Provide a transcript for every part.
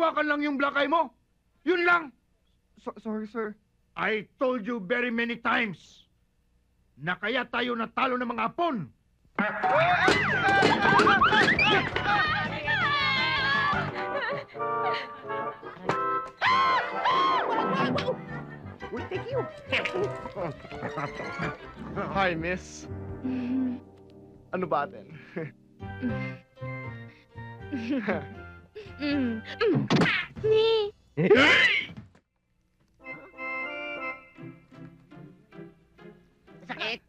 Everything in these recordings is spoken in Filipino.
Hinawakan lang yung black eye mo. Yun lang. So- sorry, sir. I told you very many times na kaya tayo natalo ng mga apon. Uy, thank you. Hi, miss. Ano ba atin? Mm. Mm. Ni. Sakit.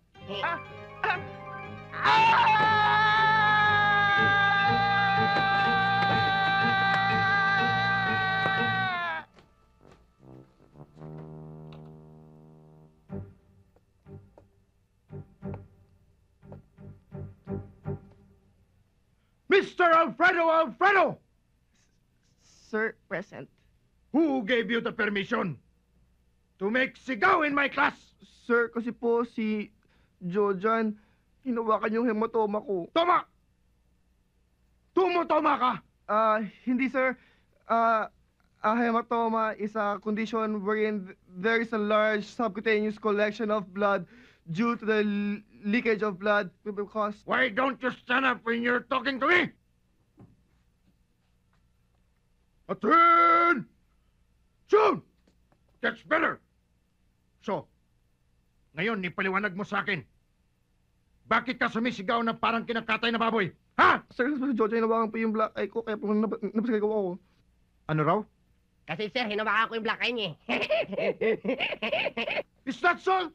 Mr. Alfredo Alfredo! Sir, present. Who gave you the permission to make sigaw in my class? Sir, kasi po si Jojan, hinawakan yung hematoma ko. Toma! Tumutoma ka! Ah, hindi sir. Ah, a hematoma is a condition wherein th- there is a large subcutaneous collection of blood due to the l- leakage of blood because Why don't you stand up when you're talking to me? Attention! That's better! So, ngayon, ipaliwanag mo sa akin. Bakit ka sumisigaw na parang kinakatay na baboy? Ha? Sir, kasi si Jojan hinawakan po yung black eye ko kaya po nab- napasigaw ako. Ano raw? Kasi sir, hinawakan ko yung black eye niya. eh. Is that so?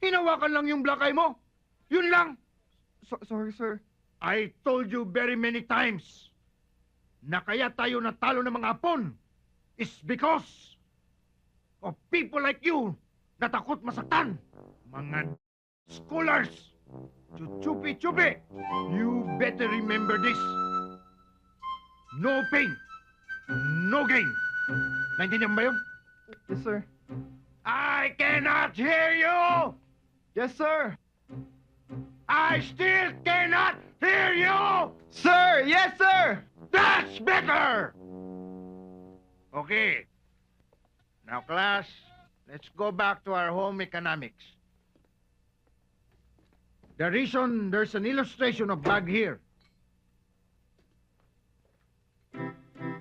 Hinawakan lang yung black eye mo. Yun lang. So- sorry, sir. I told you very many times na kaya tayo natalo ng mga apon is because of people like you na takot masaktan. Mga scholars. Chuchupi-chupi. You better remember this. No pain. No gain. Naintindihan mo ba yun? Yes, sir. I cannot hear you! Yes, sir. I still cannot hear you! Sir! Yes, sir! That's better! Okay. Now, class, let's go back to our home economics. The reason there's an illustration of bag here,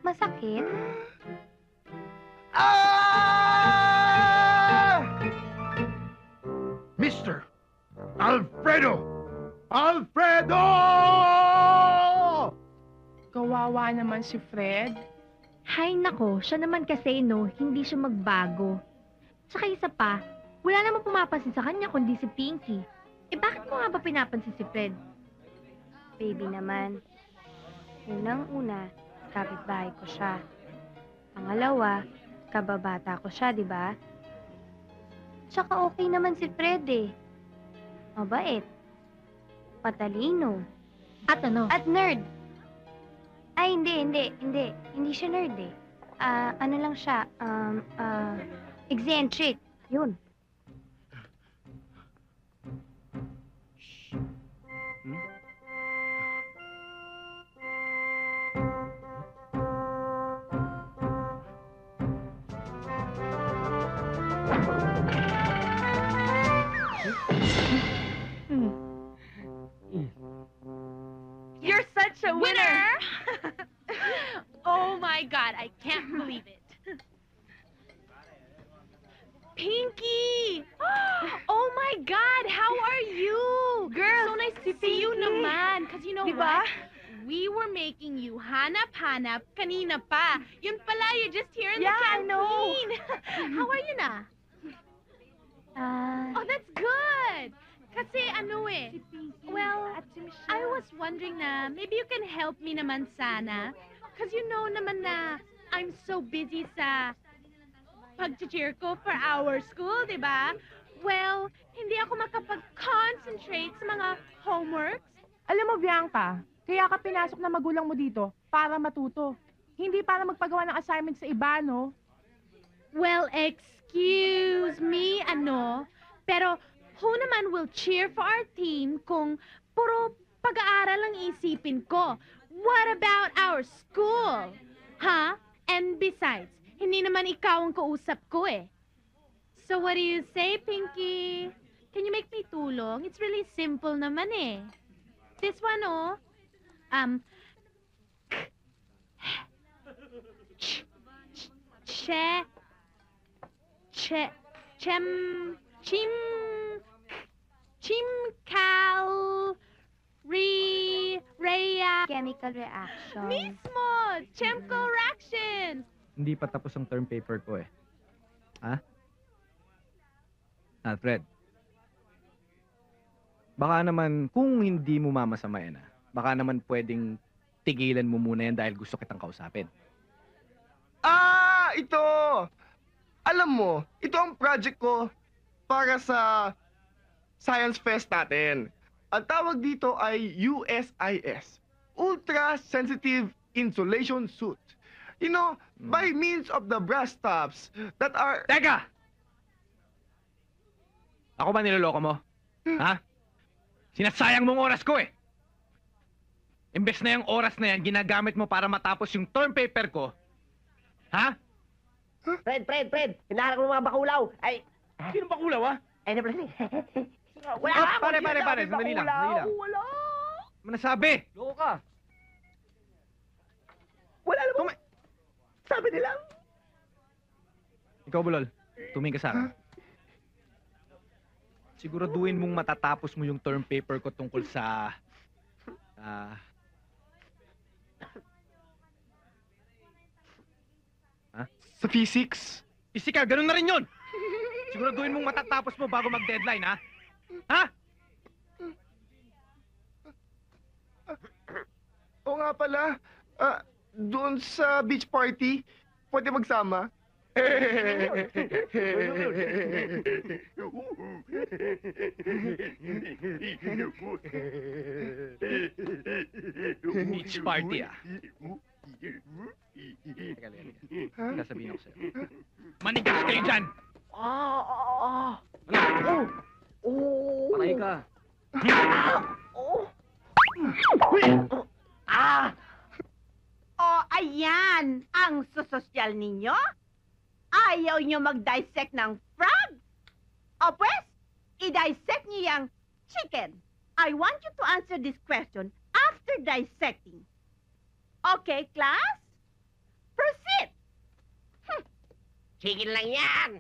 Masakit? Ah! Mr. Alfredo! Alfredo! Kawawa naman si Fred. Hay nako, siya naman kasi no, hindi siya magbago. Tsaka isa pa, wala namang pumapansin sa kanya kundi si Pinky. Eh bakit mo nga ba pinapansin si Fred? Baby naman. Unang-una, kapitbahay ko siya. Pangalawa, kababata ko siya, di ba? Tsaka okay naman si Fred eh. Mabait. Patalino. At ano? At nerd. Ay, hindi, hindi, hindi. Hindi siya nerd eh. Ah, ano lang siya, um, ah, eccentric. Yun. You're such a winner! oh my god, I can't believe it. Pinky! Oh my god, how are you? Girl, so nice to see you naman. Cause you know Di what? We were making you hanap-hanap kanina pa. Yun pala, you're just here in Yeah, the I know. canteen. how are you na? Ah, Oh, that's good. Kasi ano eh, well, at si Michelle. I was wondering na maybe you can help me naman sana. Because you know naman na I'm so busy sa pag-cheer ko for our school, di ba? Well, hindi ako makapag-concentrate sa mga homeworks. Alam mo, Bianca, kaya ka pinasok na magulang mo dito para matuto. Hindi para magpagawa ng assignment sa iba, no? Well, excuse me, ano? Pero who naman will cheer for our team kung puro pag-aaral ang isipin ko? What about our school? Ha? Besides, hindi naman ikaw ang kausap ko eh. So what do you say, Pinky? Can you make me tulong? It's really simple naman eh. This one, oh. Um, che, che, chem, chim, chimcal, re, rea, Chemical reaction. mismo, chemco reaction. Hindi pa tapos ang term paper ko eh. Ha? Alfred. Baka naman, kung hindi mo mamasamayan ah, baka naman pwedeng tigilan mo muna yan dahil gusto kitang kausapin. Ah, ito! Alam mo, ito ang project ko para sa Science Fest natin. Ang tawag dito ay USIS, Ultra Sensitive Insulation Suit. You know, Hmm. by means of the brass tops that are... Teka! Ako ba niloloko mo? Ha? Sinasayang mong oras ko eh! Imbes na yung oras na yan, ginagamit mo para matapos yung term paper ko. Ha? Fred, Fred, Fred! Hinaharap ng mga bakulaw! Ay, Sino ba kulaw ah? ay, na pala. Wala Ah, pare, pare, sinabi, pare, sandali lang, sandali lang. Wala! Ano nasabi? Loko ka. Wala naman. Tuma- Sabi nila. Ikaw, Bulol, tumingin ka sa akin. Siguraduhin mong matatapos mo yung term paper ko tungkol sa... Ah... Sa physics. Physical, ganun na rin yun! Siguraduhin mong matatapos mo bago mag-deadline, ha? Ha? Oo nga pala, ah, doon sa beach party, pwede magsama? Beach party, ah. Teka, teka, teka. Ha? Sasabihin ako sa'yo. Manigas kayo dyan! Ah, ah, ah. Ano? Oh. Patay ka. Oh. Ah! O, ayan ang sososyal ninyo? Ayaw nyo mag-dissect ng frog? O pues, i-dissect nyo yung chicken. I want you to answer this question after dissecting. Okay, class? Proceed! Chicken lang yan!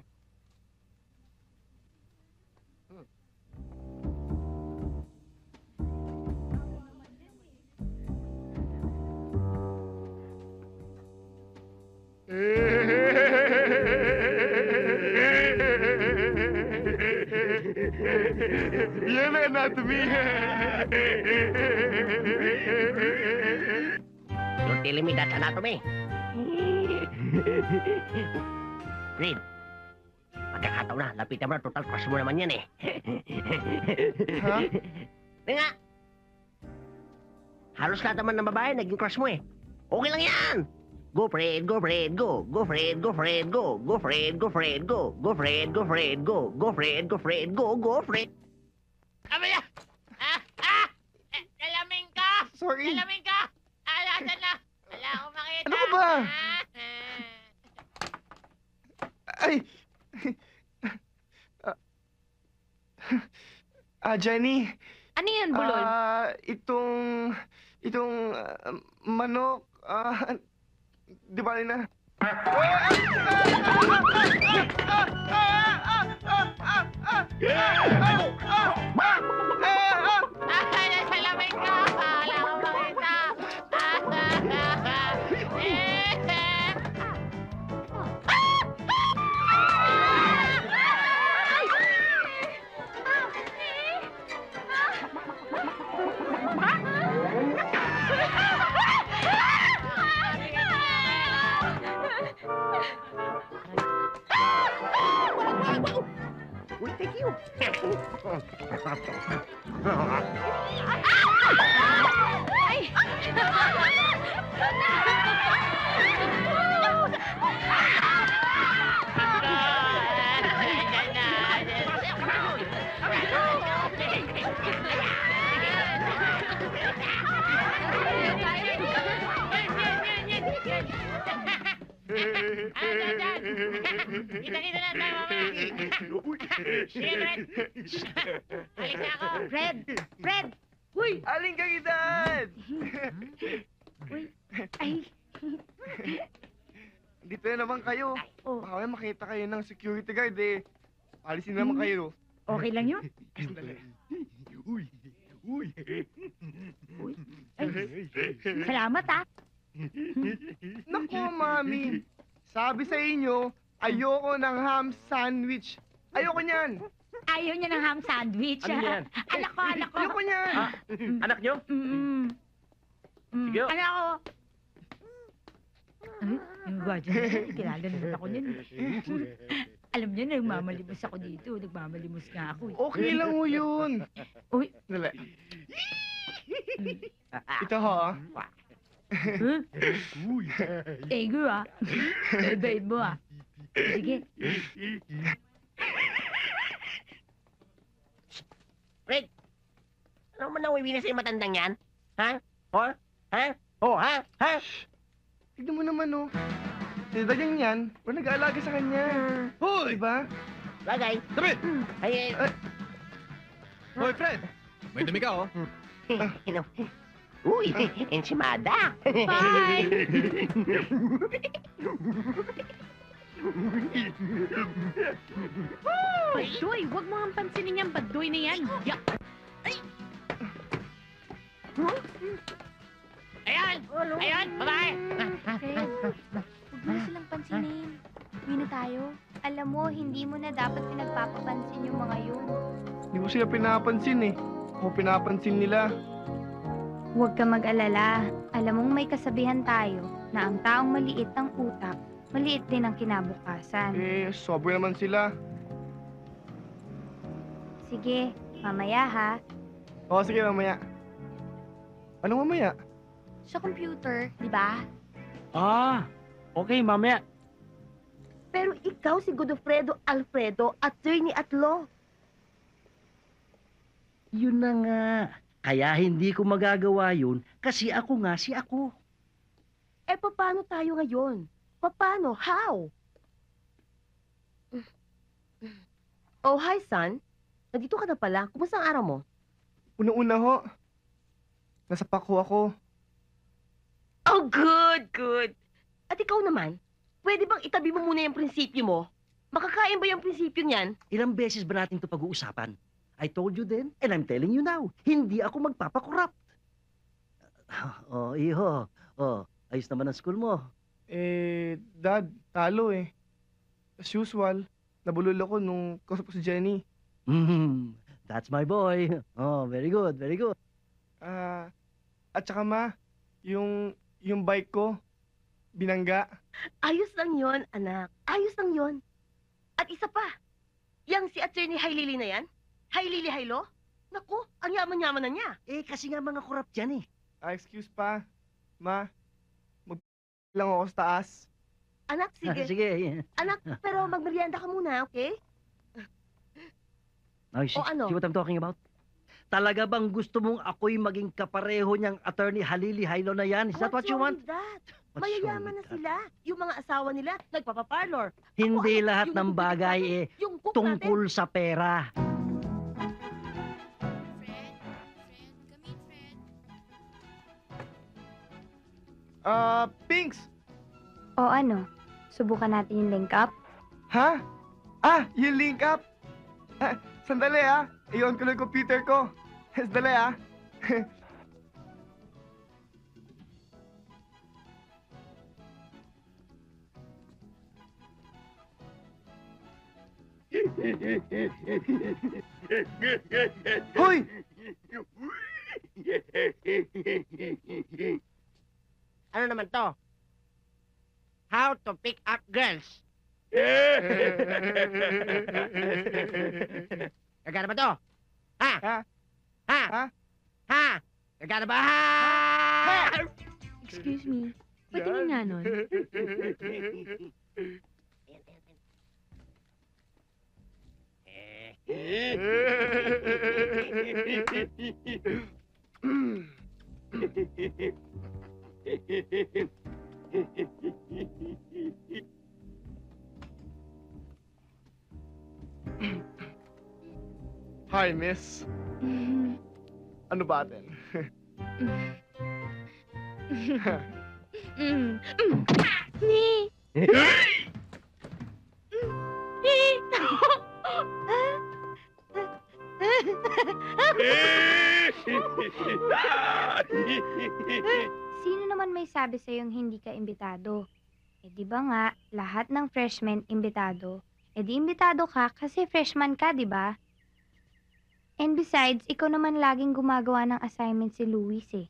Yan ang anatomy. Your telling me that's anatomy. Fred, magkakataon na. Lapitan mo na. Total crush mo naman yan eh. Ha? Nga. Halos lahat naman ng babae naging crush mo eh. Okay lang yan. Go Fred, go Fred, go. Go Fred, go Fred, go. Go Fred, go Fred, go. Go Fred, go Fred, go. Go Fred, go Fred, go. Go Fred. Abaya! Ah! Ah! Eh, Salamin ka! Sorry. Salamin ka! Ala, na? Wala akong makita. Ano ka ba? Ah, Ay! Ah, Jenny. Ano yan, Bulol? Ah, itong... Itong ah, manok... Ah, di ba na? Ah, Kita-kita na tayo mamaya. Sige, Fred. Alis na ako. Fred! Fred! Uy! Aling kang edad! Ay, Dito na naman kayo. oh, Baka may makita kayo ng security guard eh. Alisin naman kayo. okay lang yun? Uy, uy. Salamat ah. Naku, mami. Sabi sa inyo, ayoko ng ham sandwich. Ayoko niyan. Ayaw niya ng ham sandwich. Ano yan? anak ko, anak ko. Ayoko niyan. Anak nyo? Mm. Mm. Sige. Anak ko. Ay, yung gwajo na yan. Kilala naman ako niyan. Alam niyo, nagmamalimos ako dito. Nagmamalimos nga ako. eh. Okay lang mo yun. Uy. Dali. Ito ha. Huh? Thank you ah. Bait mo ah. Sige. Ano man nawiwi na sa'yo matandang yan? Ha? O? Ha? O, ha? Ha? Tignan mo naman oh. Si Dadyang yan, wala nag-aalaga sa kanya. Hoy! Diba? Bagay. Tabi! Ay, Ay. Hoy, Fred! May dumi ka, oh. eh, ino. Uy, enchimada. Bye! Badoy, wag mo ang pansinin yung badoy na yan. Yak! Ayan! Ayan, babae! Fred, huwag mo silang pansinin. Uwi na tayo. Alam mo, hindi mo na dapat pinagpapapansin yung mga yun. Hindi ko sila pinapansin eh. Ako pinapansin nila. Huwag ka mag-alala. Alam mong may kasabihan tayo na ang taong maliit ang utak, maliit din ang kinabukasan. Eh, sobra naman sila. Sige, mamaya ha. O, sige, mamaya. Anong mamaya? Sa computer, di ba? Ah, okay, mamaya. Pero ikaw si Godofredo Alfredo, attorney at law. Yun na nga. Kaya hindi ko magagawa yun kasi ako nga si ako. Eh, paano tayo ngayon? Paano? How? Oh, hi, son. Nandito ka na pala. Kumusta ang araw mo? Una-una ho. Nasa pako ako. Oh, good, good. At ikaw naman, pwede bang itabi mo muna yung prinsipyo mo? Makakain ba yung prinsipyo niyan? Ilang beses ba natin to pag-uusapan? I told you then, and I'm telling you now, hindi ako magpapakorrupt. Oh, iho. Oh, ayos naman ang school mo. Eh, dad, talo eh. As usual, nabulol ako nung kausap ko si Jenny. Hmm, that's my boy. Oh, very good, very good. Ah, at saka ma, yung, yung bike ko, binangga. Ayos lang yon, anak. Ayos lang yon. At isa pa, yang si attorney Hailili na yan? Hailili Hailo? Naku, ang yaman-yaman na niya. Eh, kasi nga mga korrupt yan eh. Ah, excuse pa. Ma, mag lang ako sa taas. Anak, sige. Sige. Anak, pero magmerienda ka muna, okay? Oh, see, O, ano? see what I'm talking about? Talaga bang gusto mong ako'y maging kapareho niyang attorney Halili Hailo na yan? Is that what What's you wrong want? with that? What's Mayayaman na with that? sila. Yung mga asawa nila, nagpapaparlor. Hindi Ako, ano, lahat yung ng bagay natin, eh Yung cook natin. tungkol sa pera. Ah, Pinks! O ano, subukan natin yung link up? Ha? Ah, yung link up! Ah, sandali ah. I-on ko lang yung computer ko. Sandali ah. Hoy! Ano naman to? How to pick up girls. Gagana ba to? Ha? Ha? Ha? Ha? Ha? Gagana ba? Ha? Excuse me. Patingin nga nun. Hi, miss. Ano ba atin? Mm. Mm. Ah! may sabi sa'yong hindi ka imbitado? Eh di ba nga, lahat ng freshmen imbitado. Eh di imbitado ka kasi freshman ka, di ba? And besides, ikaw naman laging gumagawa ng assignment si Luis eh.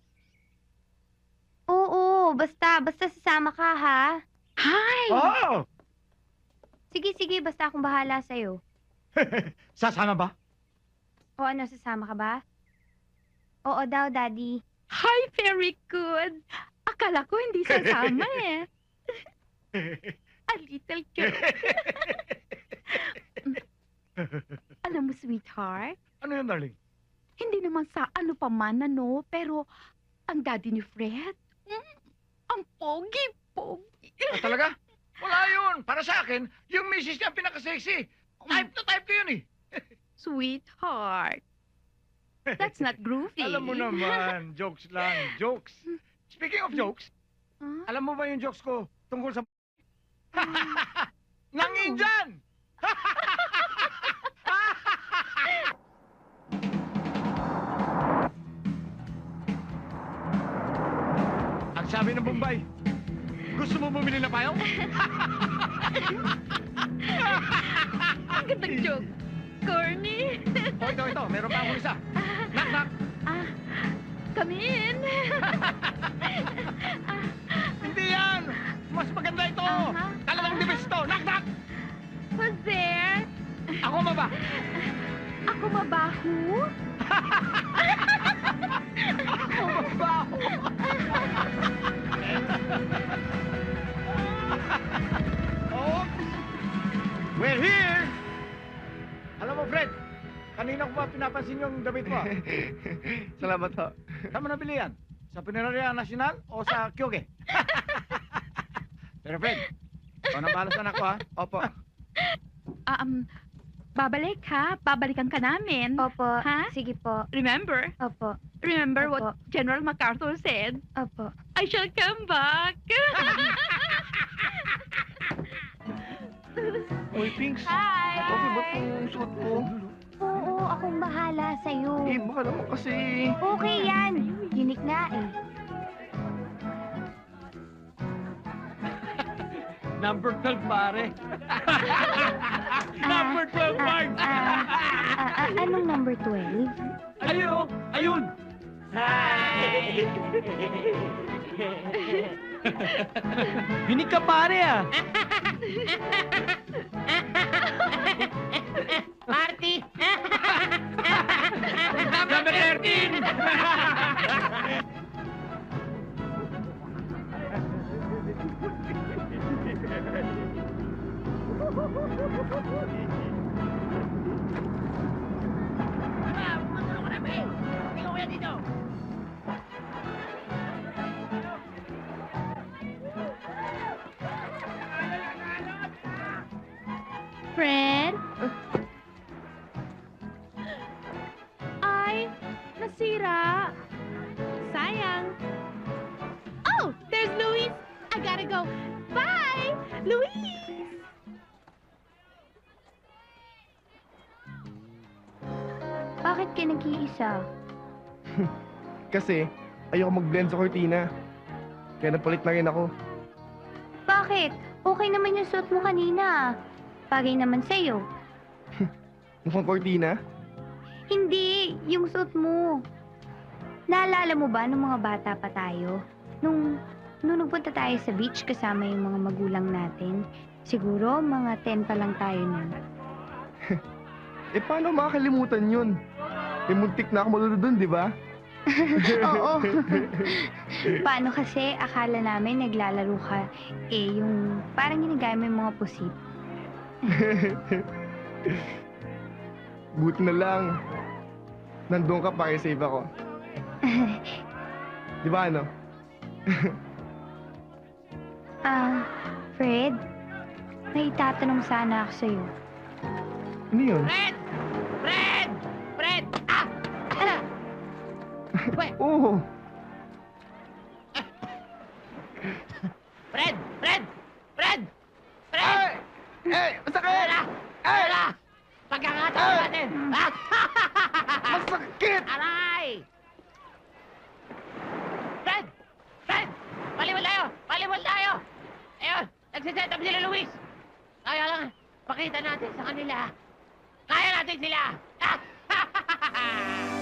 Oo, basta, basta sasama ka ha. Hi! Oh! Sige, sige, basta akong bahala sa'yo. Sasama ba? O ano, sasama ka ba? Oo daw, Daddy. Hi, very good. Akala ko hindi sasama eh. A little girl. Alam mo, sweetheart, Ano yan, darling? hindi naman sa ano pa man, ano, pero ang daddy ni Fred, mm, ang pogi-pogi. Ah, talaga? Wala yun. Para sa akin, yung misis niya ang pinaka-sexy. Type na type ko yun eh. Sweetheart. That's not groovy. Alam mo naman, jokes lang, jokes. Speaking of jokes, Huh? alam mo ba yung jokes ko tungkol sa... Nang Ano? Indian! Ang sabi ng Bombay, gusto mo bumili na payong? Ang gandang joke. Corny. O ito, ito, meron pa akong isa. Knock, knock. Ah, come in. Hindi yan! Mas maganda ito! Aha. Talagang the best to! Knock, knock! Who's there? Ako ma ba? Ako mabaho? Ako mabaho! ba pinapansin yung damit mo? Salamat ho. Saan mo nabili yan? Sa Pineraria Nacional o sa Kyoge? Pero Fred, ikaw na bahala sa anak ko ha? Opo. Um, babalik ha? Babalikan ka namin. Opo. Ha? Sige po. Remember? Opo. Remember Opo. what General MacArthur said? Opo. I shall come back. Uy, Pinks. Hi! Okay ba itong suot ko? Oo, akong bahala sa'yo. Eh, baka naman kasi... Okay yan. Unique nga eh. Number 12, pare. Number 12, Mark! Ah, ah, ah, anong number 12? Ayun, ayun! Binig ka pare ah! Gotta go. Bye, Luis. Bakit ka nag-iisa? Kasi, ayoko mag-blend sa cortina. Kaya napalit na rin ako. Bakit? Okay naman yung suot mo kanina. Bagay naman sa'yo. Mukhang cortina? Hindi, yung suot mo. Naalala mo ba nung mga bata pa tayo? Nung, nung nagpunta tayo sa beach kasama yung mga magulang natin? Siguro mga 10 pa lang tayo nun. Eh, paano makakalimutan yun? Eh, muntik na ako malulod dun, di ba? Oo. Paano kasi akala namin naglalaro ka, eh yung parang ginagaya mo yung mga pusit. Buti na lang. Nandun ka para save ako. Di ba ano? Ah, Fred, may tatanong sana ako sa'yo. Ano yun? Fred! Fred! Fred! Wait, Oo. Fred! Fred! Fred! Fred! Eh, masakit! Tara! Tara! Pagkakataon natin! Masakit! Aray! Fred! Fred! Paliwal tayo! Paliwal tayo! Ayun! Nagsiset up sila Luis! Kaya lang, pakita natin sa kanila. Kaya natin sila!